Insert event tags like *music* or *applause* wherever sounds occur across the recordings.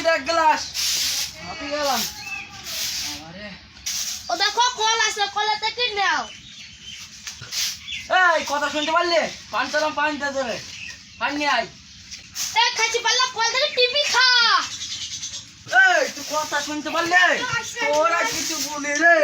এটা এক গ্লাস দেখো কল আছে কলা থেকে নাও। এই কথা শুনতে পারলে? পান চালাম পান পান নিয়ে আয়। এই খাচ্ছি পারলাম কল থেকে খা। এই কথা শুনতে পারলে? ওরা কিছু বলে রে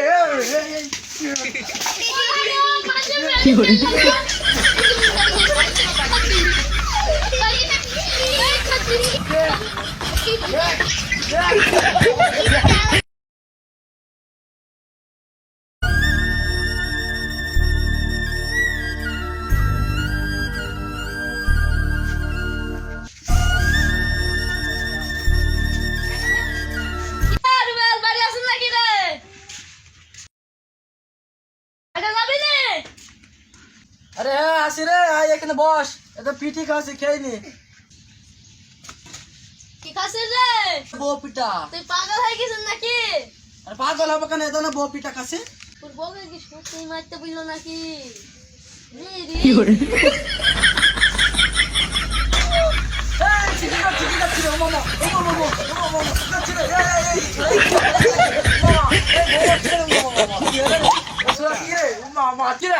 আরে হ্যাঁ আসি রে আয় এখানে বস। এটা পিঠি খাসি খেয়ে নি কি রে বউ পিঠা তুই পাগল হয়ে গেছিস নাকি আর পাগল হবে কেন এটা না বউ পিঠা খাসি তোর বউকে কি সত্যি মারতে বলল নাকি কি করে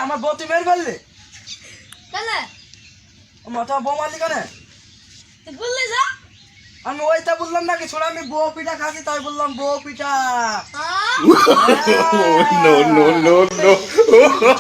আমার বউ তুই মেরে ফেললি কেন ও মা তোমার বউ মারলি কেন আমি ওইটা বললাম নাকি ছোড়া আমি বউ পিঠা খাচ্ছি তাই বললাম বউ পিঠা। *laughs*